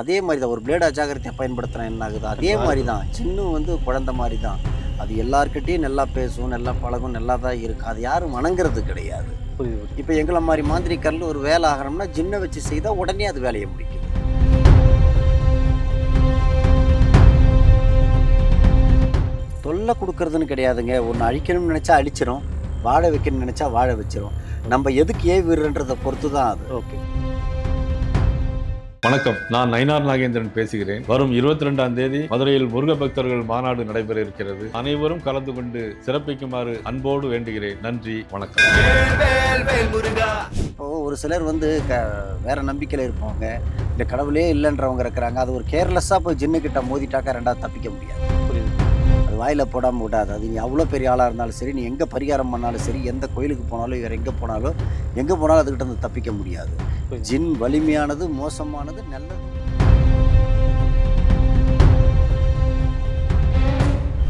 அதே மாதிரி தான் ஒரு பிளேடு அஜாகிரதையாக பயன்படுத்துனா என்ன ஆகுது அதே மாதிரி தான் சின்ன வந்து குழந்த மாதிரி தான். அது எல்லார்கிட்டயும் நல்லா பேசும் நல்லா பழகும் நல்லா தான் இருக்கும் அது யாரும் வணங்குறது கிடையாது. இப்போ எங்களை மாதிரி மாந்திரிக்கரில் ஒரு வேலை ஆகணும்னா ஜின்னை வச்சு செய்தால் உடனே அது வேலையை முடிக்குது. தொல்லை கொடுக்கறதுன்னு கிடையாதுங்க. ஒன்று அழிக்கணும்னு நினச்சா அழிச்சிரும் வாழ வைக்கணும்னு நினச்சா வாழ வச்சிரும். நம்ம எதுக்கு ஏவிடுறன்றதை பொறுத்து தான் அது. ஓகே. வணக்கம். நான் நயினார் நாகேந்திரன் பேசுகிறேன். வரும் இருபத்தி ரெண்டாம் தேதி மதுரையில் முருக பக்தர்கள் மாநாடு நடைபெற இருக்கிறது. அனைவரும் கலந்து கொண்டு சிறப்பிக்குமாறு அன்போடு வேண்டுகிறேன். நன்றி வணக்கம். இப்போ ஒரு சிலர் வந்து க வேற நம்பிக்கையில் இருப்பாங்க இந்த கடவுளே இல்லைன்றவங்க இருக்கிறாங்க. அது ஒரு கேர்லெஸ்ஸாக போய் ஜின்னுக்கிட்ட மோதிட்டாக்கா ரெண்டாவது தப்பிக்க முடியாது. அது வாயில் போடாமல் விடாது. அது நீ அவ்வளோ பெரிய ஆளாக இருந்தாலும் சரி நீ எங்கே பரிகாரம் பண்ணாலும் சரி எந்த கோயிலுக்கு போனாலும் வேறு எங்கே போனாலும் எங்கே போனாலும் அதுக்கிட்ட இருந்து தப்பிக்க முடியாது. ஜின் வலிமையானது மோசமானது நல்லது.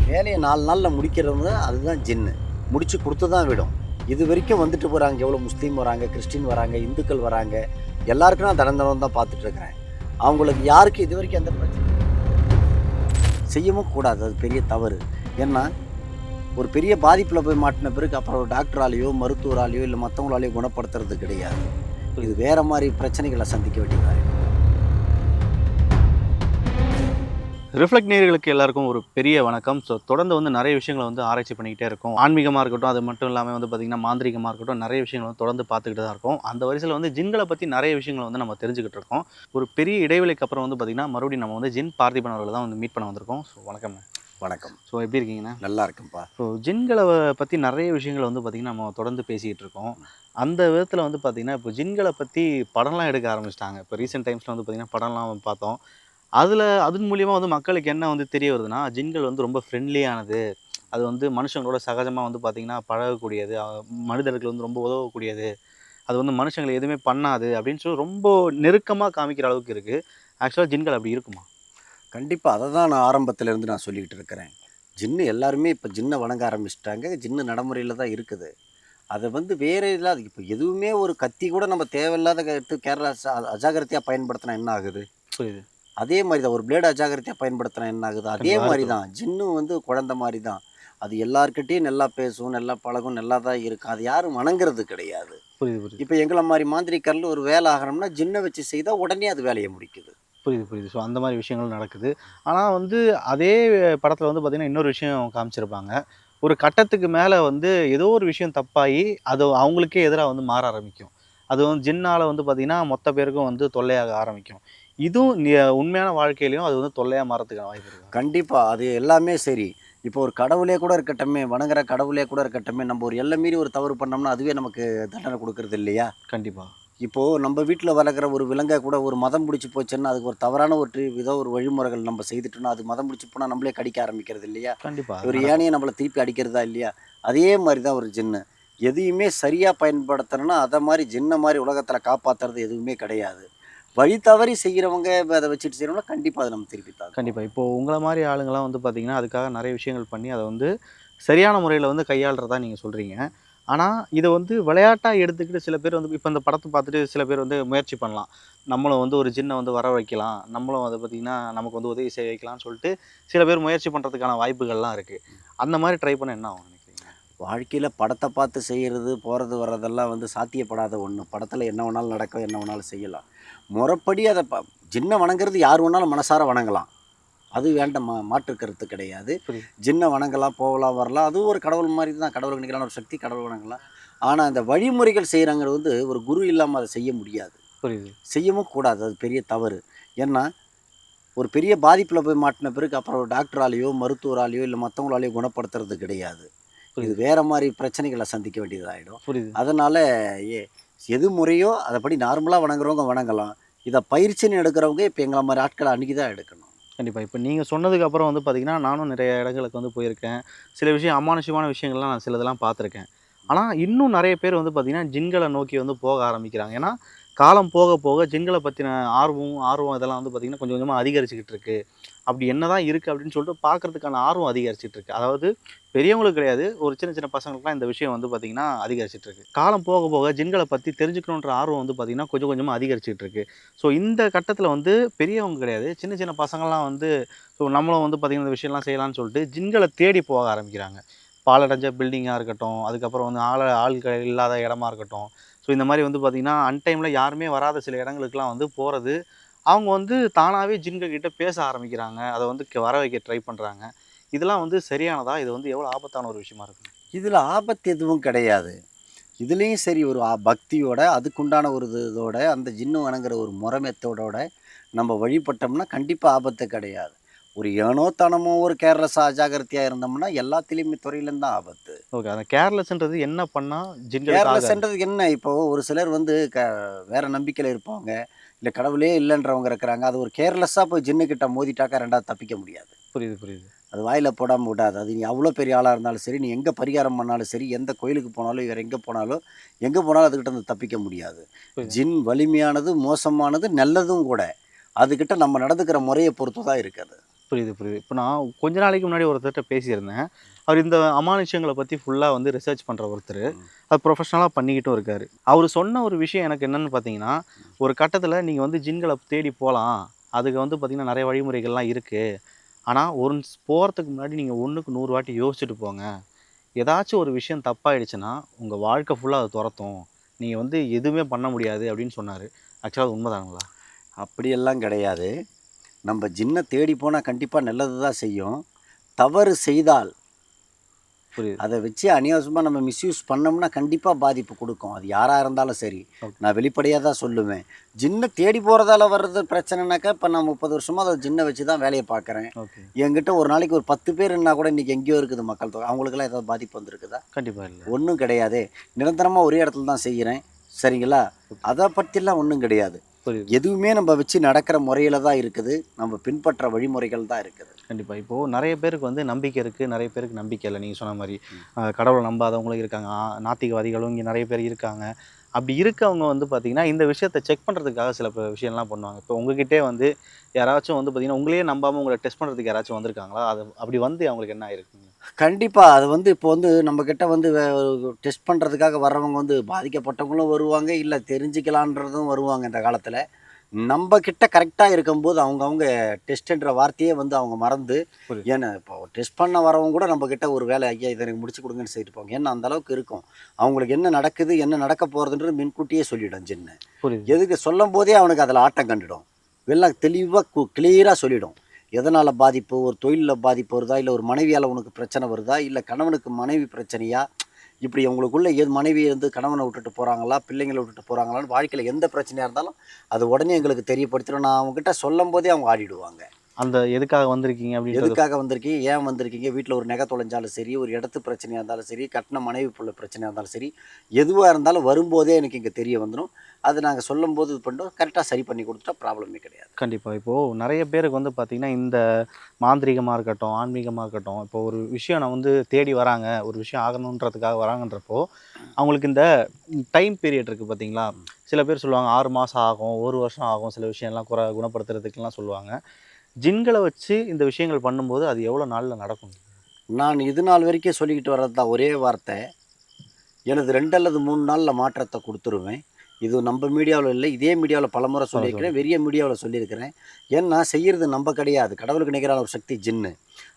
வேலையை நாலு நாளில் முடிக்கிறவங்க அதுதான் ஜின்னு முடிச்சு கொடுத்து தான் விடும். இது வரைக்கும் வந்துட்டு போகிறாங்க எவ்வளோ முஸ்லீம் வராங்க கிறிஸ்டின் வராங்க இந்துக்கள் வராங்க எல்லாருக்கும் நான் தினம் தினம் தான் பார்த்துட்டு இருக்கிறேன். அவங்களுக்கு யாருக்கு இது வரைக்கும் எந்த பிரச்சனை செய்யவும் கூடாது. அது பெரிய தவறு. ஏன்னா ஒரு பெரிய பாதிப்பில் போய் மாட்டின பிறகு அப்புறம் ஒரு டாக்டராலேயோ மருத்துவராலேயோ இல்லை மற்றவங்களாலேயோ குணப்படுத்துறது கிடையாது. இது வேறு மாதிரி பிரச்சனைகளை சந்திக்க வேண்டியதாக இருக்குது ரிஃப்ளெக்ட் நேயர்களுக்கு எல்லாருக்கும் ஒரு பெரிய வணக்கம். ஸோ தொடர்ந்து வந்து நிறைய விஷயங்களை வந்து ஆராய்ச்சி பண்ணிக்கிட்டே இருக்கோம். ஆன்மீகமாக இருக்கட்டும் அது மட்டும் இல்லாமல் வந்து பார்த்திங்கன்னா மாந்திரிகமாக இருக்கட்டும் நிறைய விஷயங்கள் வந்து தொடர்ந்து பார்த்துக்கிட்டு தான் இருக்கோம். அந்த வரிசையில் வந்து ஜின்களை பற்றி நிறைய விஷயங்களை வந்து நம்ம தெரிஞ்சுக்கிட்டு இருக்கோம். ஒரு பெரிய இடைவெளிக்கு அப்புறம் வந்து பார்த்திங்கன்னா மறுபடியும் நம்ம வந்து ஜின் பார்த்திபன் அவர்களை தான் வந்து மீட் பண்ண வந்திருக்கோம். ஸோ வணக்கம் வணக்கம். ஸோ எப்படி இருக்கீங்கண்ணா? நல்லா இருக்கும்பா. ஸோ ஜின்களை பற்றி நிறைய விஷயங்களை வந்து பார்த்திங்கன்னா நம்ம தொடர்ந்து பேசிக்கிட்டு இருக்கோம். அந்த விதத்தில் வந்து பார்த்திங்கன்னா இப்போ ஜின்களை பற்றி படம்லாம் எடுக்க ஆரம்பிச்சிட்டாங்க. இப்போ ரீசெண்ட் டைம்ஸில் வந்து பார்த்திங்கன்னா படம்லாம் பார்த்தோம். அதில் அதன் மூலியமாக வந்து மக்களுக்கு என்ன வந்து தெரிய வருதுன்னா ஜின்கள் வந்து ரொம்ப ஃப்ரெண்ட்லியானது அது வந்து மனுஷங்களோட சகஜமாக வந்து பார்த்திங்கன்னா பழகக்கூடியது. மனிதர்களுக்கு வந்து ரொம்ப உதவக்கூடியது. அது வந்து மனுஷங்களை எதுவுமே பண்ணாது அப்படின்னு சொல்லி ரொம்ப நெருக்கமாக காமிக்கிற அளவுக்கு இருக்குது ஆக்சுவலாக ஜின்கள் அப்படி இருக்குமா? கண்டிப்பாக அதை தான் நான் ஆரம்பத்துல இருந்து நான் சொல்லிக்கிட்டு இருக்கிறேன். ஜின்னு எல்லாருமே இப்போ ஜின்னை வணங்க ஆரம்பிச்சிட்டாங்க. ஜின்னு நடைமுறையில் தான் இருக்குது. அதை வந்து வேற இல்லாத இப்போ எதுவுமே ஒரு கத்தி கூட நம்ம தேவையில்லாத எடுத்து கேரளா அஜாகிரதையாக பயன்படுத்தினா என்ன ஆகுது? புரியுது. அதே மாதிரி தான் ஒரு பிளேடு அஜாகிரதையாக பயன்படுத்தினா என்ன ஆகுது அதே மாதிரி தான் ஜின்னும் வந்து குழந்த மாதிரி தான். அது எல்லார்கிட்டயும் நல்லா பேசும் நல்லா பழகும் நல்லா தான் இருக்கும். அது யாரும் வணங்குறது கிடையாது. புரியுது புரியுது. இப்போ எங்களை மாதிரி மாந்திரிக்கரில் ஒரு வேலை ஆகணும்னா ஜின்னை வச்சு செய்தால் உடனே அது வேலையை முடிக்குது. புரியுது புரியுது. ஸோ அந்த மாதிரி விஷயங்கள் நடக்குது. ஆனால் வந்து அதே படத்தில் வந்து பார்த்திங்கன்னா இன்னொரு விஷயம் காமிச்சிருப்பாங்க. ஒரு கட்டத்துக்கு மேலே வந்து ஏதோ ஒரு விஷயம் தப்பாகி அது அவங்களுக்கே எதிராக வந்து மாற ஆரம்பிக்கும். அது வந்து ஜின்னால் வந்து பார்த்திங்கன்னா மொத்த பேருக்கும் வந்து தொல்லையாக ஆரம்பிக்கும். இதுவும் உண்மையான வாழ்க்கையிலையும் அது வந்து தொல்லையாக மாறதுக்கான வாய்ப்பு இருக்கு? கண்டிப்பாக அது எல்லாமே சரி. இப்போ ஒரு கடவுளே கூட இருக்கட்டுமே வணங்குற கடவுளே கூட இருக்கட்டுமே நம்ம ஒரு எல்லை மீறி ஒரு தவறு பண்ணோம்னா அதுவே நமக்கு தண்டனை கொடுக்கறது இல்லையா? கண்டிப்பாக இப்போது நம்ம வீட்டில் வளர்க்குற ஒரு விலங்கை கூட ஒரு மதம் பிடிச்சி போச்சுன்னா அதுக்கு ஒரு தவறான ஒரு ட்ரீ- ஏதோ ஒரு வழிமுறைகள் நம்ம செய்துட்டோம்னா அது மதம் பிடிச்சி போனால் நம்மளே கடிக்க ஆரம்பிக்கிறது இல்லையா? கண்டிப்பாக ஒரு ஏனையை நம்மளை திருப்பி அடிக்கிறதா இல்லையா? அதே மாதிரி தான் ஒரு ஜின்னு. எதையுமே சரியாக பயன்படுத்தணும்னா அதை மாதிரி ஜின்ன மாதிரி உலகத்தில் காப்பாற்றுறது எதுவுமே கிடையாது. வழி தவறி செய்கிறவங்க அதை வச்சுட்டு செய்கிறவங்க கண்டிப்பாக அதை நம்ம திருப்பி தான் கண்டிப்பாக இப்போ உங்களை மாதிரி ஆளுங்களாம் வந்து பார்த்தீங்கன்னா அதுக்காக நிறைய விஷயங்கள் பண்ணி அதை வந்து சரியான முறையில் வந்து கையாளுறதா நீங்கள் சொல்கிறீங்க ஆனால் இதை வந்து விளையாட்டாக எடுத்துக்கிட்டு சில பேர் வந்து இப்போ இந்த படத்தை பார்த்துட்டு சில பேர் வந்து முயற்சி பண்ணலாம். நம்மளும் வந்து ஒரு ஜின்னை வந்து வர வைக்கலாம். நம்மளும் அதை பார்த்திங்கன்னா நமக்கு வந்து உதவி செய்ய வைக்கலாம்னு சொல்லிட்டு சில பேர் முயற்சி பண்ணுறதுக்கான வாய்ப்புகள்லாம் இருக்குது அந்த மாதிரி ட்ரை பண்ண என்ன ஆகும் வாழ்க்கையில் படத்தை பார்த்து செய்கிறது போகிறது வர்றதெல்லாம் வந்து சாத்தியப்படாத ஒன்று படத்தில் என்ன வேணாலும் நடக்கும் என்ன வேணாலும் செய்யலாம். முறைப்படி அதை ப ஜின்னை வணங்குறது யார் வேணாலும் மனசார வணங்கலாம். அது வேண்டாம் மா மாற்று கருத்து கிடையாது. ஜின்னை வணங்கலாம் போகலாம் வரலாம் அதுவும் ஒரு கடவுள் மாதிரி தான் கடவுள் நினைக்கலாம் ஒரு சக்தி கடவுள் வணங்கலாம். ஆனால் அந்த வழிமுறைகள் செய்கிறாங்கிறது வந்து ஒரு குரு இல்லாமல் அதை செய்ய முடியாது. புரியுது. செய்யவும் கூடாது. அது பெரிய தவறு. ஏன்னா ஒரு பெரிய பாதிப்பில் போய் மாட்டின பிறகு அப்புறம் ஒரு டாக்டராலேயோ மருத்துவராலேயோ இல்லை மற்றவங்களாலேயோ குணப்படுத்துறது கிடையாது. இது. வேற மாதிரி பிரச்சனைகளை சந்திக்க வேண்டியதாகிடும் புரியுது. அதனால் ஏ எது முறையோ அதைப்படி நார்மலாக வணங்குறவங்க வணங்கலாம். இதை பயிற்சின்னு எடுக்கிறவங்க இப்போ எங்களை மாதிரி ஆட்களை அன்றைக்கி தான் எடுக்கணும். கண்டிப்பாக இப்போ நீங்கள் சொன்னதுக்கு அப்புறம் வந்து பார்த்தீங்கன்னா நானும் நிறைய இடங்களுக்கு வந்து போயிருக்கேன். சில விஷயம் அமானுஷமான விஷயங்கள்லாம் நான் சிலதெல்லாம் பார்த்துருக்கேன் ஆனால் இன்னும் நிறைய பேர் வந்து பார்த்திங்கன்னா ஜின்களை நோக்கி வந்து போக ஆரம்பிக்கிறாங்க. ஏன்னா காலம் போக போக ஜின்களை பற்றின ஆர்வம் ஆர்வம் இதெல்லாம் வந்து பார்த்திங்கன்னா கொஞ்சம் கொஞ்சமாக அதிகரிச்சுக்கிட்டு இருக்கு. அப்படி என்னதான் இருக்குது அப்படின்னு சொல்லிட்டு பார்க்கறதுக்கான ஆர்வம் அதிகரிச்சிட்டு இருக்கு. அதாவது பெரியவங்களுக்கு கிடையாது ஒரு சின்ன சின்ன பசங்களுக்குலாம் இந்த விஷயம் வந்து பார்த்திங்கன்னா அதிகரிச்சிட்டு இருக்கு. காலம் போக போக ஜின்களை பற்றி தெரிஞ்சுக்கணுன்ற ஆர்வம் வந்து பார்த்திங்கன்னா கொஞ்சம் கொஞ்சமாக அதிகரிச்சிட்டு இருக்கு. ஸோ இந்த கட்டத்தில் வந்து பெரியவங்க கிடையாது சின்ன சின்ன பசங்கள்லாம் வந்து ஸோ நம்மளும் வந்து பார்த்திங்கன்னா இந்த விஷயம்லாம் செய்யலாம்னு சொல்லிட்டு ஜின்களை தேடி போக ஆரம்பிக்கிறாங்க. பாலடைஞ்ச பில்டிங்காக இருக்கட்டும் அதுக்கப்புறம் வந்து ஆள் ஆள்கள் இல்லாத இடமா இருக்கட்டும். ஸோ இந்த மாதிரி வந்து பார்த்திங்கன்னா அன்டைமில் யாருமே வராத சில இடங்களுக்குலாம் வந்து போகிறது அவங்க வந்து தானாகவே ஜின்கள் கிட்ட பேச ஆரம்பிக்கிறாங்க. அதை வந்து வர வைக்க ட்ரை பண்ணுறாங்க இதெல்லாம் வந்து சரியானதா? இது வந்து எவ்வளோ ஆபத்தான ஒரு விஷயமா இருக்கு? இதில் ஆபத்து எதுவும் கிடையாது. இதுலேயும் சரி ஒரு பக்தியோட அதுக்குண்டான ஒரு இது- இதோட அந்த ஜின்னு வணங்குற ஒரு முறைமெத்தோட நம்ம வழிபட்டோம்னா கண்டிப்பாக ஆபத்து கிடையாது. ஒரு ஏனோ தானமோ ஒரு கேர்லெஸ்ஸாக அஜாகிரதையாக இருந்தோம்னா எல்லாத்துலேயுமே துறையிலேருந்து தான் ஆபத்து. ஓகே அந்த கேர்லெஸ்ன்றது என்ன பண்ணால் ஆகாது? கேர்லெஸ்ன்றது என்ன? இப்போ ஒரு சிலர் வந்து க வேற நம்பிக்கையில் இருப்பாங்க. இல்லை கடவுளே இல்லைன்றவங்க இருக்கிறாங்க. அது ஒரு கேர்லெஸ்ஸாக போய் ஜின்னுக்கிட்ட மோதிட்டாக்கா ரெண்டாவது தப்பிக்க முடியாது. புரியுது புரியுது. அது வாயில் போடாமல் விடாது. அது நீ அவ்வளோ பெரிய ஆளாக இருந்தாலும் சரி நீ எங்கே பரிகாரம் பண்ணாலும் சரி எந்த கோயிலுக்கு போனாலும் வேறு எங்கே போனாலும் எங்கே போனாலும் அதுக்கிட்ட இருந்து தப்பிக்க முடியாது. ஜின் வலிமையானது மோசமானது நல்லதும் கூட. அதுக்கிட்ட நம்ம நடந்துக்கிற முறையை பொறுத்து தான் இருக்குது புரியுது புரியுது. இப்போ நான் கொஞ்ச நாளைக்கு முன்னாடி ஒருத்தர்கிட்ட பேசியிருந்தேன். அவர் இந்த அமானுஷ்யங்களை பற்றி ஃபுல்லாக வந்து ரிசர்ச் பண்ணுற ஒருத்தர். அது ப்ரொஃபஷனலாக பண்ணிக்கிட்டும் இருக்காரு. அவர் சொன்ன ஒரு விஷயம் எனக்கு என்னன்னு பார்த்தீங்கன்னா ஒரு கட்டத்தில் நீங்கள் வந்து ஜின்களை தேடி போகலாம் அதுக்கு வந்து பார்த்தீங்கன்னா நிறைய வழிமுறைகள்லாம் இருக்குது ஆனால் ஒரு போகிறதுக்கு முன்னாடி நீங்கள் ஒன்றுக்கு நூறு வாட்டி யோசிச்சுட்டு போங்க. ஏதாச்சும் ஒரு விஷயம் தப்பாயிடுச்சுன்னா உங்கள் வாழ்க்கை ஃபுல்லாக அது துரத்தும். நீங்கள் வந்து எதுவுமே பண்ண முடியாது அப்படின்னு சொன்னார். ஆக்சுவலாக அது உண்மைதானுங்களா? அப்படியெல்லாம் கிடையாது. நம்ம ஜின்னை தேடி போனால் கண்டிப்பாக நல்லது தான் செய்யும். தவறு செய்தால் அதை வச்சு அநியாயமாக நம்ம மிஸ்யூஸ் பண்ணோம்னா கண்டிப்பாக பாதிப்பு கொடுக்கும். அது யாராக இருந்தாலும் சரி. நான் வெளிப்படையாக தான் சொல்லுவேன். ஜின்னை தேடி போகிறதால வர்றது பிரச்சனைனாக்கா இப்போ நான் முப்பது வருஷமாக அதை ஜின்னை வச்சு தான் வேலையை பார்க்குறேன். என்கிட்ட ஒரு நாளைக்கு ஒரு பத்து பேர் இருந்தால் கூட இன்றைக்கி எங்கேயோ இருக்குது மக்கள் தொகை. அவங்களுக்கெல்லாம் ஏதாவது பாதிப்பு வந்திருக்குதா? கண்டிப்பாக இல்லை. ஒன்றும் கிடையாதே. நிரந்தரமாக ஒரே இடத்துல தான் செய்கிறேன் சரிங்களா? அதை பற்றிலாம் ஒன்றும் கிடையாது. எதுவுமே நம்ம வச்சு நடக்கிற முறையில் தான் இருக்குது. நம்ம பின்பற்ற வழிமுறைகள் தான் இருக்குது. கண்டிப்பாக இப்போது நிறைய பேருக்கு வந்து நம்பிக்கை இருக்குது நிறைய பேருக்கு நம்பிக்கை இல்லை. நீங்கள் சொன்ன மாதிரி கடவுளை நம்பாதவங்களும் இருக்காங்க. நாத்திகவாதிகளும் இங்கே நிறைய பேர் இருக்காங்க. அப்படி இருக்கவங்க வந்து பார்த்தீங்கன்னா இந்த விஷயத்தை செக் பண்ணுறதுக்காக சில விஷயம்லாம் பண்ணுவாங்க. இப்போ உங்ககிட்டே வந்து யாராச்சும் வந்து பார்த்தீங்கன்னா உங்களையே நம்பாமல் உங்களை டெஸ்ட் பண்ணுறதுக்கு யாராச்சும் வந்திருக்காங்களா? அது அப்படி வந்து அவங்களுக்கு என்ன ஆயிருக்குங்க? கண்டிப்பாக அது வந்து இப்போ வந்து நம்மக்கிட்ட வந்து டெஸ்ட் பண்ணுறதுக்காக வர்றவங்க வந்து பாதிக்கப்பட்டவங்களும் வருவாங்க. இல்லை தெரிஞ்சுக்கலான்றதும் வருவாங்க இந்த காலத்தில். நம்ம கிட்ட கரெக்டாக இருக்கும்போது அவங்கவுங்க டெஸ்ட்ன்ற வார்த்தையே வந்து அவங்க மறந்து. ஏன்னா இப்போ டெஸ்ட் பண்ண வரவங்க கூட நம்ம கிட்ட ஒரு வேலை ஐயா இதை எனக்கு முடிச்சு கொடுங்கன்னு சொல்லிட்டு போங்க ஏன்னா அந்த அளவுக்கு இருக்கும். அவங்களுக்கு என்ன நடக்குது என்ன நடக்க போகிறதுன்றது முன்கூட்டியே சொல்லிடும் சின்ன எதுக்கு சொல்லும் போதே அவனுக்கு அதில் ஆட்டம் கண்டுடும். எல்லாம் தெளிவாக கிளியராக சொல்லிடும். எதனால் பாதிப்பு? ஒரு தொழிலில் பாதிப்பு வருதா? இல்லை ஒரு மனைவியால் உனக்கு பிரச்சனை வருதா? இல்லை கணவனுக்கு மனைவி பிரச்சனையா? இப்படி அவங்களுக்குள்ளே எது மனைவி இருந்து கணவனை விட்டுட்டு போகிறாங்களா பிள்ளைங்களை விட்டுட்டு போகிறாங்களான்னு வாழ்க்கையில் எந்த பிரச்சனையாக இருந்தாலும் அது உடனே எங்களுக்கு தெரியப்படுத்திடும். நான் அவங்ககிட்ட சொல்லும் போதே அவங்க ஆடிடுவாங்க. அந்த எதுக்காக வந்திருக்கீங்க அப்படின்றது? எதுக்காக வந்திருக்கீங்க ஏன் வந்திருக்கீங்க? வீட்டில் ஒரு நகை தொலைஞ்சாலும் சரி ஒரு இடத்து பிரச்சனையாக இருந்தாலும் சரி கட்டின மனைவி புள்ள பிரச்சனையாக இருந்தாலும் சரி எதுவாக இருந்தாலும் வரும்போதே எனக்கு இங்கே தெரிய வந்துடும் அது நாங்கள் சொல்லும்போது இது பண்ணிட்டோம் கரெக்டாக சரி பண்ணி கொடுத்துட்டா ப்ராப்ளமே கிடையாது. கண்டிப்பாக இப்போது நிறைய பேருக்கு வந்து பார்த்திங்கன்னா இந்த மாந்திரிகமாக இருக்கட்டும் ஆன்மீகமாக இருக்கட்டும் இப்போ ஒரு விஷயம் நான் வந்து தேடி வராங்க ஒரு விஷயம் ஆகணுன்றதுக்காக வராங்கன்றப்போ அவங்களுக்கு இந்த டைம் பீரியட் இருக்குது பார்த்தீங்களா சில பேர் சொல்லுவாங்க ஆறு மாதம் ஆகும் ஒரு வருஷம் ஆகும் சில விஷயம்லாம் குறை குணப்படுத்துறதுக்குலாம் சொல்லுவாங்க. ஜின்களை வச்சு இந்த விஷயங்கள் பண்ணும்போது அது எவ்வளோ நாளில் நடக்கும்? நான் இது நாள் வரைக்கும் சொல்லிக்கிட்டு வர்றது தான் ஒரே வார்த்தை. எனது ரெண்டு அல்லது மூணு நாளில் மாற்றத்தை கொடுத்துருவேன். இது நம்ம மீடியாவில் இல்லை இதே மீடியாவில் பலமுறை சொல்லியிருக்கிறேன் பெரிய மீடியாவில் சொல்லியிருக்கிறேன். ஏன்னா செய்கிறது நம்ம கிடையாது. கடவுளுக்கு நிகரான ஒரு சக்தி ஜின்னு.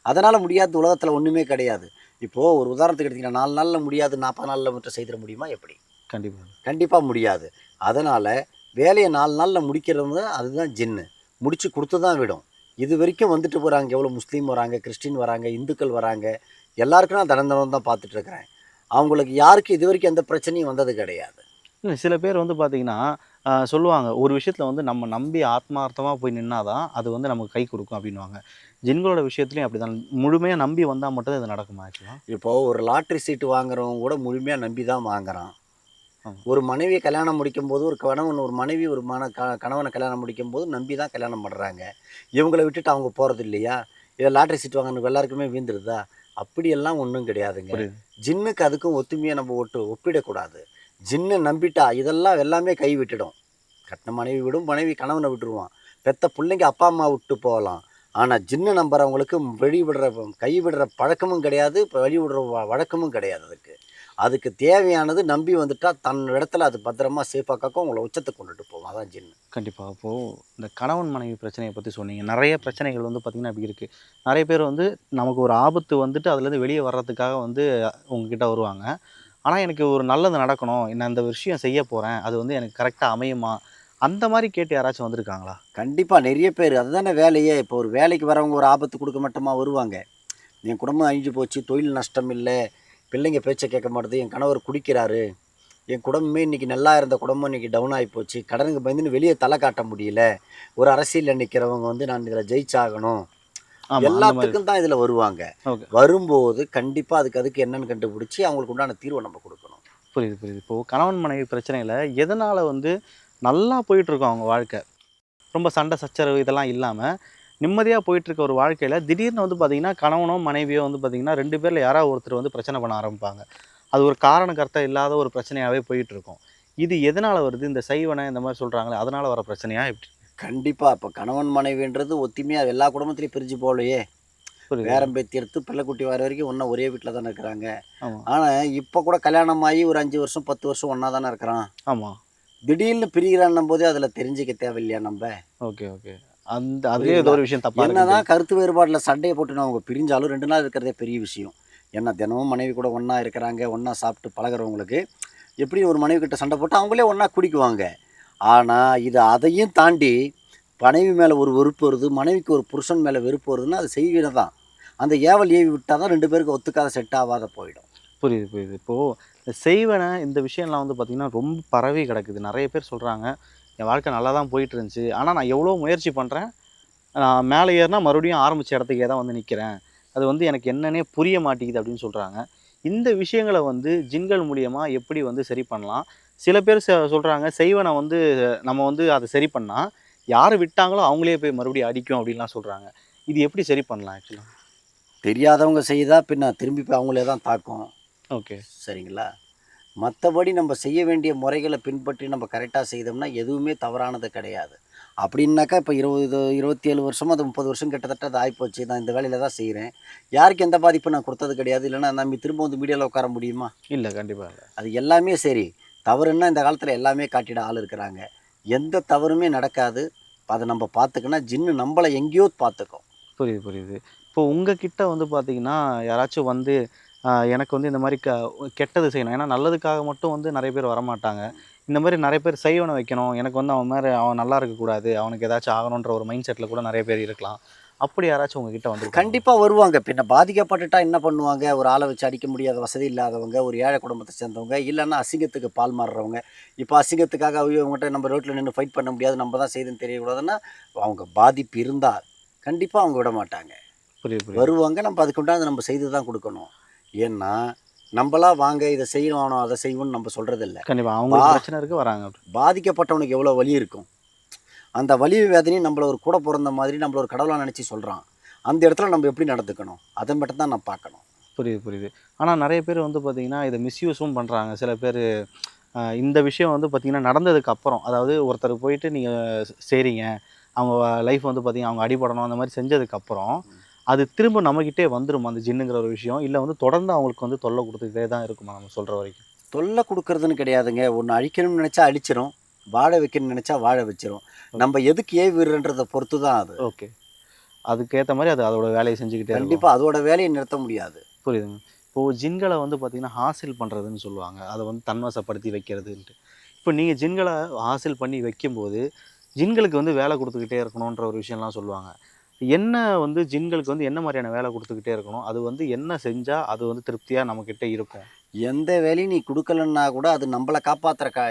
அதனால் முடியாத உலகத்தில் ஒன்றுமே கிடையாது. இப்போது ஒரு உதாரணத்துக்கு எடுத்தீங்கன்னா நாலு நாளில் முடியாது நாற்பது நாளில் மட்டும் செய்திட முடியுமா எப்படி? கண்டிப்பாக கண்டிப்பாக முடியாது. அதனால் வேலையை நாலு நாளில் முடிக்கிறது அதுதான் ஜின்னு. முடிச்சு கொடுத்து தான் விடும். இது வரைக்கும் வந்துட்டு போகிறாங்க எவ்வளோ முஸ்லீம் வராங்க கிறிஸ்டின் வராங்க இந்துக்கள் வராங்க எல்லாருக்கும் நான் தினம் தான் பார்த்துட்டு இருக்கிறேன். அவங்களுக்கு யாருக்கும் இது வரைக்கும் எந்த பிரச்சனையும் வந்தது கிடையாது. இல்லை சில பேர் வந்து பார்த்தீங்கன்னா சொல்லுவாங்க ஒரு விஷயத்தில் வந்து நம்ம நம்பி ஆத்மார்த்தமாக போய் நின்னாதான் அது வந்து நமக்கு கை கொடுக்கும் அப்படின்வாங்க ஜின்களோட விஷயத்துலையும் அப்படி தான் முழுமையாக நம்பி வந்தால் மட்டும் தான் இது நடக்குமா இப்போது ஒரு லாட்ரி சீட்டு வாங்குறவங்க கூட முழுமையாக நம்பி தான் வாங்குறான். ஒரு மனைவியை கல்யாணம் முடிக்கும் போது ஒரு கணவன் ஒரு மனைவி ஒரு மன கணவனை கல்யாணம் முடிக்கும் போது நம்பி தான் கல்யாணம் பண்ணுறாங்க இவங்களை விட்டுட்டு அவங்க போகிறது இல்லையா? இல்லை லாட்ரி சீட் வாங்கின எல்லாருக்குமே வீந்துருதா? அப்படியெல்லாம் ஒன்றும் கிடையாதுங்க. ஜின்னுக்கு அதுக்கும் ஒத்துமையை நம்ம ஒட்டு ஒப்பிடக்கூடாது. ஜின்னை நம்பிட்டா இதெல்லாம் எல்லாமே கை விட்டுடும். கட்டின மனைவி விடும் மனைவி கணவனை விட்டுருவான். பெத்த பிள்ளைங்க அப்பா அம்மா விட்டு போகலாம். ஆனால் ஜின்னு நம்புறவங்களுக்கு கை விடுற பழக்கமும் கிடையாது இப்போ வெளி விடுற வ- வழக்கமும் கிடையாது அதுக்கு. அதுக்கு தேவையானது நம்பி வந்துட்டா தன் இடத்துல அது பத்திரமா சேஃபாக காக்கும் உங்களை உச்சத்துக்கு கொண்டுட்டு போகும். அதான் ஜின்னு. கண்டிப்பாக அப்போது இந்த கணவன் மனைவி பிரச்சனையை பற்றி சொன்னீங்க. நிறைய பிரச்சனைகள் வந்து பார்த்திங்கன்னா இப்படி இருக்குது நிறைய பேர் வந்து நமக்கு ஒரு ஆபத்து வந்துட்டு அதுலேருந்து வெளியே வர்றதுக்காக வந்து உங்ககிட்ட வருவாங்க. ஆனால் எனக்கு ஒரு நல்லது நடக்கணும். நான் இந்த விஷயம் செய்ய போகிறேன் அது வந்து எனக்கு கரெக்டாக அமையுமா? அந்த மாதிரி கேட்டு யாராச்சும் வந்திருக்காங்களா? கண்டிப்பாக நிறைய பேர் அதுதானே வேலையே. இப்போ ஒரு வேலைக்கு வரவங்க ஒரு ஆபத்து கொடுக்க மட்டுமா வருவாங்க. என் குடும்பம் அழிஞ்சு போச்சு. தொழில் நஷ்டம் இல்லை. பிள்ளைங்க பேச்சை கேட்க மாட்டுது என் கணவர் குடிக்கிறாரு. என் குடும்பமே இன்னைக்கு நல்லா இருந்த குடும்பம் இன்னைக்கு டவுன் ஆகி போச்சு. கடனுக்கு பயந்துன்னு வெளியே தலை காட்ட முடியல. ஒரு அரசியலில் நிற்கிறவங்க வந்து நான் இதில் ஜெயிச்சாகணும். எல்லாத்துக்கும் தான் இதில் வருவாங்க. வரும்போது கண்டிப்பாக அதுக்கு அதுக்கு என்னன்னு கண்டுபிடிச்சி அவங்களுக்கு உண்டான தீர்வை நம்ம கொடுக்கணும். புரியுது புரியுது. இப்போது கணவன் மனைவி பிரச்சனையில் எதனால் வந்து நல்லா போயிட்டுருக்கோம் அவங்க வாழ்க்கை? ரொம்ப சண்டை சச்சரவு இதெல்லாம் இல்லாமல் நிம்மதியாக போயிட்டுருக்க ஒரு வாழ்க்கையில் திடீர்னு வந்து பார்த்திங்கன்னா கணவனோ மனைவியோ வந்து பார்த்திங்கன்னா ரெண்டு பேரில் யாராவது ஒருத்தர் வந்து பிரச்சனை பண்ண ஆரம்பிப்பாங்க. அது ஒரு காரண கர்த்தம் இல்லாத ஒரு பிரச்சனையாகவே போயிட்டுருக்கும். இது எதனால் வருது? இந்த சைவனை இந்த மாதிரி சொல்கிறாங்களே அதனால் வர பிரச்சனையா எப்படி? கண்டிப்பாக இப்போ கணவன் மனைவின்றது ஒத்துமையாக எல்லா குடும்பத்திலையும் பிரிஞ்சு போகலையே. பேரம் பேத்தி எடுத்து பிள்ளைக்குட்டி வர வரைக்கும் ஒன்றும் ஒரே வீட்டில் தானே இருக்கிறாங்க. ஆனால் இப்போ கூட கல்யாணம் ஆகி ஒரு அஞ்சு வருஷம் பத்து வருஷம் ஒன்றா தானே இருக்கிறான். ஆமாம் திடீர்னு பிரிகிறான்னும் போதே அதில் தெரிஞ்சுக்க தேவையில்லையா நம்ம? Okay okay. அந்த அதுலேயே ஏதோ ஒரு விஷயம் தப்பாக என்னதான் கருத்து வேறுபாட்டில் சண்டையை போட்டு அவங்க பிரிஞ்சாலும் ரெண்டு நாள் இருக்கிறதே பெரிய விஷயம். ஏன்னா தினமும் மனைவி கூட ஒன்றா இருக்கிறாங்க ஒன்றா சாப்பிட்டு பழகுறவங்களுக்கு எப்படி ஒரு மனைவி கிட்ட சண்டை போட்டு அவங்களே ஒன்றா குடிக்குவாங்க. ஆனால் இது அதையும் தாண்டி மனைவி மேலே ஒரு வெறுப்பு வருது மனைவிக்கு ஒரு புருஷன் மேலே வெறுப்பு வருதுன்னா அது செய்வீன தான் அந்த ஏவல் ஏவி விட்டால் தான் ரெண்டு பேருக்கு ஒத்துக்காத செட் ஆகாத போயிடும். புரியுது புரியுது. இப்போது செய்வனை இந்த விஷயம்லாம் வந்து பார்த்திங்கன்னா ரொம்ப பரவி கிடக்குது. நிறைய பேர் சொல்கிறாங்க என் வாழ்க்கை நல்லா தான் போயிட்டு இருந்துச்சு ஆனால் நான் எவ்வளோ முயற்சி பண்ணுறேன் நான் மேலே ஏறினா மறுபடியும் ஆரம்பித்த இடத்துக்கே தான் வந்து நிற்கிறேன் அது வந்து எனக்கு என்னன்னே புரிய மாட்டேங்குது அப்படின்னு சொல்கிறாங்க இந்த விஷயங்களை வந்து ஜின்கள் மூலியமாக எப்படி வந்து சரி பண்ணலாம்? சில பேர் ச- சொல்கிறாங்க செய்வனை வந்து நம்ம வந்து அதை சரி பண்ணால் யார் விட்டாங்களோ அவங்களே போய் மறுபடியும் அடிக்கும் அப்படின்லாம் சொல்கிறாங்க இது எப்படி சரி பண்ணலாம் ஆக்சுவலாக தெரியாதவங்க செய்தா பின்ன திரும்பி போய் அவங்களே தான் தாக்கும். ஓகே. சரிங்களா? மற்றபடி நம்ம செய்ய வேண்டிய முறைகளை பின்பற்றி நம்ம கரெக்டாக செய்தோம்னா எதுவுமே தவறானது கிடையாது. அப்படின்னாக்கா இப்போ இருபது இருபத்தி ஏழு வருஷம் அது முப்பது வருஷம் கிட்டத்தட்ட அது ஆகிப்போச்சு நான் இந்த வேலையில் தான் செய்கிறேன் யாருக்கு எந்த பாதிப்பும் நான் கொடுத்தது கிடையாது. இல்லைன்னா நம்ம திரும்ப வந்து மீடியாவில் உட்கார முடியுமா? இல்லை கண்டிப்பாக அது எல்லாமே சரி. தவறுன்னா இந்த காலத்தில் எல்லாமே காட்டிட ஆள் இருக்கிறாங்க. எந்த தவறுமே நடக்காது. அதை நம்ம பார்த்துக்கன்னா ஜின்னு நம்மளை எங்கேயோ பார்த்துக்கும். புரியுது புரியுது. இப்போ உங்ககிட்ட வந்து பார்த்தீங்கன்னா யாராச்சும் வந்து எனக்கு வந்து இந்த மாதிரி க கெட்டது செய்யணும். ஏன்னா நல்லதுக்காக மட்டும் வந்து நிறைய பேர் வரமாட்டாங்க. இந்த மாதிரி நிறைய பேர் செய்வனை வைக்கணும். எனக்கு வந்து அவன் மாதிரி அவன் நல்லா இருக்கக்கூடாது. அவனுக்கு ஏதாச்சும் ஆகணுன்ற ஒரு மைண்ட் செட்டில் கூட நிறைய பேர் இருக்கலாம். அப்படி யாராச்சும் உங்ககிட்ட வந்து கண்டிப்பாக வருவாங்க. பின்ன பாதிக்கப்பட்டுட்டா என்ன பண்ணுவாங்க? ஒரு ஆளை வச்சு அடிக்க முடியாத வசதி இல்லாதவங்க ஒரு ஏழை குடும்பத்தை சேர்ந்தவங்க இல்லைன்னா அசிங்கத்துக்கு பால் மாறுறவங்க. இப்போ அசிங்கத்துக்காக ஐயோ இவங்ககிட்ட நம்ம ரோட்டில் நின்று ஃபைட் பண்ண முடியாது. நம்ம தான் செய்துன்னு தெரியக்கூடாதுன்னா அவங்க பாதிப்பு இருந்தால் கண்டிப்பாக அவங்க விட மாட்டாங்க. வருவாங்க. நம்ம அதுக்கு உண்டானது நம்ம செய்து தான் கொடுக்கணும். ஏன்னா நம்மளா வாங்க இதை செய்யணும் அதை செய்வோம்னு நம்ம சொல்கிறதில்ல கண்டிப்பாக அவங்களுக்கு வா. பிரச்சனை இருக்கு வராங்க பாதிக்கப்பட்டவனுக்கு எவ்வளோ வலி இருக்கும்? அந்த வலி வேதனையும் நம்மள ஒரு கூட பிறந்த மாதிரி நம்மள ஒரு கடவுளாக நினச்சி சொல்கிறான் அந்த இடத்துல நம்ம எப்படி நடந்துக்கணும்? அதை மட்டும் தான் நான் பார்க்கணும். புரியுது புரியுது. ஆனால் நிறைய பேர் வந்து பார்த்தீங்கன்னா இதை மிஸ்யூஸும் பண்ணுறாங்க சில பேர் இந்த விஷயம் வந்து பார்த்தீங்கன்னா நடந்ததுக்கு அப்புறம் அதாவது ஒருத்தர் போயிட்டு நீங்கள் செய்கிறீங்க அவங்க லைஃப் வந்து பார்த்தீங்கன்னா அவங்க அடிபடணும் அந்த மாதிரி செஞ்சதுக்கு அப்புறம் அது திரும்ப நம்மக்கிட்டே வந்துடும் அந்த ஜின்னுங்கிற ஒரு விஷயம்? இல்லை வந்து தொடர்ந்து அவங்களுக்கு வந்து தொல்லை கொடுத்துக்கிட்டே தான் இருக்குமா நம்ம சொல்கிற வரைக்கும்? தொல்லை கொடுக்கறதுன்னு கிடையாதுங்க. ஒன்று அழிக்கணும்னு நினச்சா அழிச்சிரும். வாழ வைக்கணும்னு நினச்சா வாழ வச்சிரும். நம்ம எதுக்கு ஏவிடுறன்றதை பொறுத்து தான் அது. ஓகே. அதுக்கேற்ற மாதிரி அது அதோட வேலையை செஞ்சுக்கிட்டே கண்டிப்பாக அதோட வேலையை நிறுத்த முடியாது. புரியுதுங்க. இப்போது ஜின்களை வந்து பார்த்தீங்கன்னா ஹாசில் பண்ணுறதுன்னு சொல்லுவாங்க. அதை வந்து தன்வசப்படுத்தி வைக்கிறதுன்ட்டு. இப்போ நீங்கள் ஜின்களை ஹாசில் பண்ணி வைக்கும்போது ஜின்களுக்கு வந்து வேலை கொடுத்துக்கிட்டே இருக்கணுன்ற ஒரு விஷயம்லாம் சொல்லுவாங்க. என்ன வந்து ஜின்களுக்கு வந்து என்ன மாதிரியான வேலை கொடுத்துக்கிட்டே இருக்கணும்? அது வந்து என்ன செஞ்சால் அது வந்து திருப்தியாக நம்மக்கிட்ட இருக்கும்? எந்த வேலையும் நீ கொடுக்கலன்னா கூட அது நம்மளை காப்பாற்றுற கா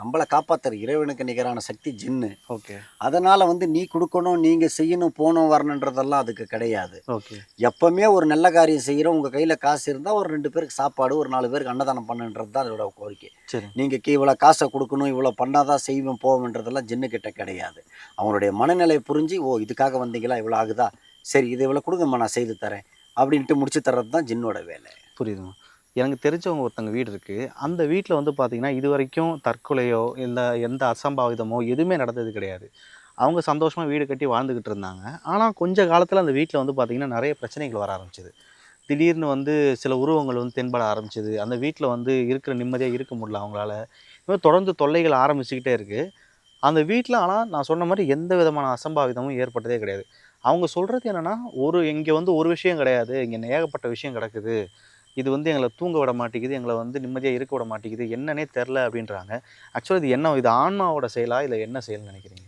நம்மளை காப்பாற்றுற இறைவனுக்கு நிகரான சக்தி ஜின்னு. ஓகே. அதனால் வந்து நீ கொடுக்கணும் நீங்கள் செய்யணும் போகணும் வரணுன்றதெல்லாம் அதுக்கு கிடையாது. ஓகே. எப்பவுமே ஒரு நல்ல காரியம் செய்கிறோம் உங்கள் கையில் காசு இருந்தால் ஒரு ரெண்டு பேருக்கு சாப்பாடு ஒரு நாலு பேருக்கு அன்னதானம் பண்ணுன்றது தான் அதோட கோரிக்கை. சரி. நீங்கள் இவ்வளோ காசை கொடுக்கணும் இவ்வளோ பண்ணாதான் செய்வேன் போவேன்றதெல்லாம் ஜின்னுக்கிட்ட கிடையாது. அவங்களுடைய மனநிலை புரிஞ்சு ஓ இதுக்காக வந்தீங்களா? இவ்வளோ ஆகுதா? சரி இது இவ்வளோ கொடுங்கம்மா நான் செய்து தரேன். அப்படின்ட்டு முடிச்சு தர்றது தான் ஜின்னோட வேலை. புரியுதுமா எனக்கு தெரிஞ்சவங்க ஒருத்தங்க வீடு இருக்குது அந்த வீட்டில் வந்து பார்த்திங்கன்னா இது வரைக்கும் தற்கொலையோ இல்லை எந்த அசம்பாவிதமோ எதுவுமே நடந்தது கிடையாது. அவங்க சந்தோஷமாக வீடு கட்டி வாழ்ந்துக்கிட்டு இருந்தாங்க. ஆனால் கொஞ்ச காலத்தில் அந்த வீட்டில் வந்து பார்த்திங்கன்னா நிறைய பிரச்சனைகள் வர ஆரம்பிச்சிது. திடீர்னு வந்து சில உருவங்கள் வந்து தென்பட ஆரம்பிச்சிது. அந்த வீட்டில் வந்து இருக்கிற நிம்மதியாக இருக்க முடியல அவங்களால. இன்னும் தொடர்ந்து தொல்லைகள் ஆரம்பிச்சுக்கிட்டே இருக்குது அந்த வீட்டில் ஆனால் நான் சொன்ன மாதிரி எந்த விதமான அசம்பாவிதமும் ஏற்பட்டதே கிடையாது. அவங்க சொல்கிறது என்னென்னா ஒரு இங்கே வந்து ஒரு விஷயம் கிடையாது. இங்கே ஏகப்பட்ட விஷயம் கிடக்குது. இது வந்து எங்களை தூங்க விட மாட்டேங்குது எங்களை வந்து நிம்மதியாக இருக்க விட மாட்டேங்குது என்னன்னே தெரில அப்படின்றாங்க. ஆக்சுவலாக இது என்ன இது ஆன்மாவோட செயலா இல்லை என்ன செயல்னு நினைக்கிறீங்க?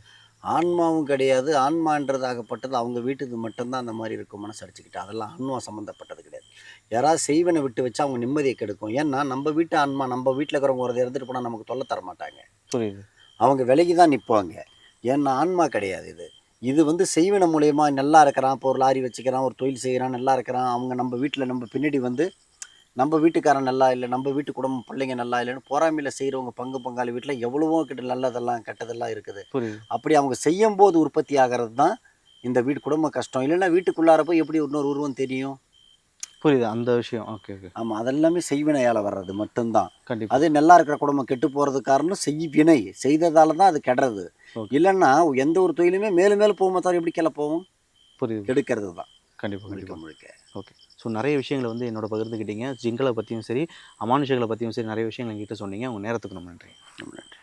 ஆன்மாவும் கிடையாது ஆன்மான்றதாகப்பட்டது அவங்க வீட்டுக்கு மட்டும்தான் அந்த மாதிரி இருக்கும் மனசு அடிச்சுக்கிட்டு. அதெல்லாம் ஆன்மா சம்மந்தப்பட்டது கிடையாது. யாராவது செய்வனை விட்டு வச்சா அவங்க நிம்மதியை கெடுக்கும். ஏன்னா நம்ம வீட்டு ஆன்மா நம்ம வீட்டில் இருக்கிறவங்க ஒரு இருந்துட்டு போனால் நமக்கு தொல்லை தர மாட்டாங்க. புரியுது. அவங்க விலைக்கு தான் நிற்பாங்க ஏன்னா ஆன்மா கிடையாது இது. இது வந்து செய்வன மூலயமா நல்லா இருக்கிறான் இப்போ ஒரு லாரி வச்சுக்கிறான் ஒரு தொழில் செய்கிறான் நல்லா இருக்கிறான். அவங்க நம்ம வீட்டில் நம்ம பின்னாடி வந்து நம்ம வீட்டுக்காரன் நல்லா இல்லை நம்ம வீட்டு குடும்பம் பிள்ளைங்க நல்லா இல்லைன்னு பொறாமையில் செய்கிறவங்க பங்கு பங்காளி வீட்டில் எவ்வளவோ கிட்ட நல்லதெல்லாம் கெட்டதெல்லாம் இருக்குது. அப்படி அவங்க செய்யும் போது உற்பத்தி ஆகிறது தான் இந்த வீட்டு குடும்ப கஷ்டம். இல்லைன்னா வீட்டுக்குள்ளார போய் எப்படி இன்னொரு உருவம் தெரியும்? புரியுது அந்த விஷயம். Okay okay. ஆமாம் அதெல்லாமே செய்வினையால் வர்றது மட்டும்தான். கண்டிப்பாக அது நல்லா இருக்கிற குடும்பம் கெட்டு போகிறது காரணம் செய்வினை செய்ததால தான் அது கெடுறது. இல்லைன்னா எந்த ஒரு தொழிலுமே மேலும் மேலும் போகும்போது தவிர எப்படி கிளை போகும் புரியுது. கெடுக்கிறது தான். கண்டிப்பாக கண்டிப்பாக முழுக்க. ஓகே. ஸோ நிறைய விஷயங்களை வந்து என்னோட பகிர்ந்துக்கிட்டீங்க ஜிங்களை பற்றியும் சரி அமானுஷங்களை பற்றியும் சரி நிறைய விஷயங்கள் என்கிட்ட சொன்னீங்க. உங்கள் நேரத்துக்கு ரொம்ப நன்றி. நன்றி.